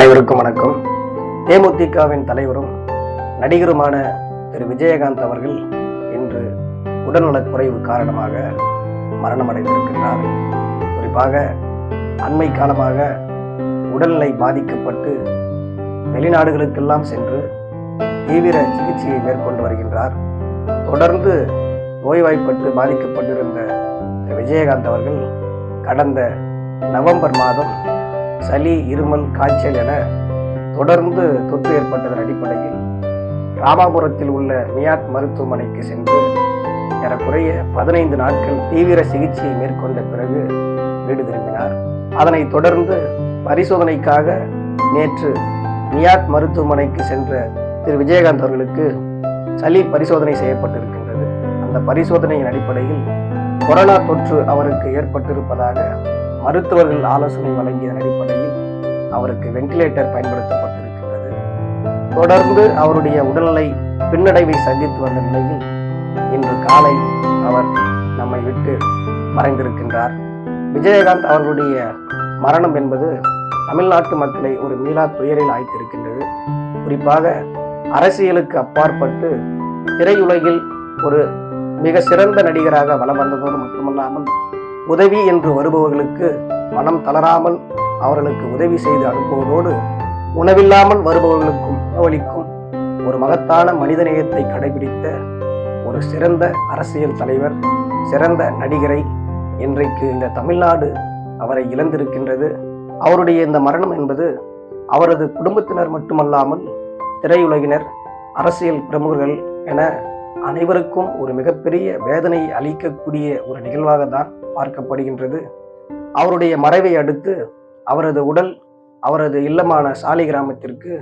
அனைவருக்கும் வணக்கம். தேமுதிகவின் தலைவரும் நடிகருமான திரு. விஜயகாந்த் அவர்கள் இன்று உடல்நலக்குறைவு காரணமாக மரணமடைந்திருக்கின்றார் குறிப்பாக அண்மை காலமாக உடல்நிலை பாதிக்கப்பட்டு வெளிநாடுகளுக்கெல்லாம் சென்று தீவிர சிகிச்சையை மேற்கொண்டு வருகின்றார். தொடர்ந்து நோய்வாய்ப்பட்டு பாதிக்கப்பட்டிருந்த திரு. விஜயகாந்த் அவர்கள் கடந்த நவம்பர் மாதம் சளி இருமல் காய்ச்சல் என தொடர்ந்து தொற்று ஏற்பட்டதன் அடிப்படையில் ராமாபுரத்தில் உள்ள மியாட் மருத்துவமனைக்கு சென்று ஏறக்குறைய பதினைந்து நாட்கள் தீவிர சிகிச்சையை மேற்கொண்ட பிறகு வீடு திரும்பினார். அதனைத் தொடர்ந்து பரிசோதனைக்காக நேற்று மியாட் மருத்துவமனைக்கு சென்ற திரு. விஜயகாந்த் அவர்களுக்கு சளி பரிசோதனை செய்யப்பட்டிருக்கின்றது. அந்த பரிசோதனையின் அடிப்படையில் கொரோனா தொற்று அவருக்கு ஏற்பட்டிருப்பதாக மருத்துவர்கள் ஆலோசனை வழங்கியதன் அடிப்படையில் அவருக்கு வென்டிலேட்டர் பயன்படுத்தப்பட்டிருக்கிறது தொடர்ந்து அவருடைய உடல்நிலை பின்னடைவை சந்தித்து வந்த நிலையில் இன்று காலை அவர் நம்மை விட்டு மறைந்திருக்கின்றார். விஜயகாந்த் அவர்களுடைய மரணம் என்பது தமிழ்நாட்டு மக்களை ஒரு மீளா துயரில் ஆய்த்திருக்கின்றது குறிப்பாக அரசியலுக்கு அப்பாற்பட்டு திரையுலகில் ஒரு மிக சிறந்த நடிகராக வலம் வந்ததோடு மட்டுமல்லாமல் உதவி என்று வருபவர்களுக்கு மனம் தளராமல் அவர்களுக்கு உதவி செய்து அனுப்புவதோடு உணவில்லாமல் வருபவர்களுக்கும் உணவளிக்கும் ஒரு மகத்தான மனிதநேயத்தை கடைபிடித்த ஒரு சிறந்த அரசியல் தலைவர் சிறந்த நடிகரை இன்றைக்கு இந்த தமிழ்நாடு அவரை இழந்திருக்கின்றது. அவருடைய இந்த மரணம் என்பது அவரது குடும்பத்தினர் மட்டுமல்லாமல் திரையுலகினர் அரசியல் பிரமுகர்கள் என அனைவருக்கும் ஒரு மிகப்பெரிய வேதனை அளிக்கக்கூடிய ஒரு நிகழ்வாக தான் பார்க்கப்படுகின்றது. அவருடைய மறைவை அடுத்து அவரது உடல் அவரது இல்லமான சாலி கிராமத்திற்கு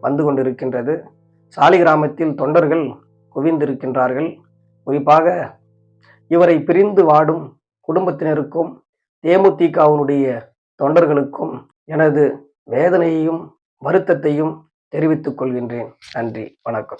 வந்து கொண்டிருக்கின்றது. சாலி கிராமத்தில் தொண்டர்கள் குவிந்திருக்கின்றார்கள். குறிப்பாக இவரை பிரிந்து வாடும் குடும்பத்தினருக்கும் தேமுதிகவினுடைய தொண்டர்களுக்கும் எனது வேதனையையும் வருத்தத்தையும் தெரிவித்துக் கொள்கின்றேன். நன்றி. வணக்கம்.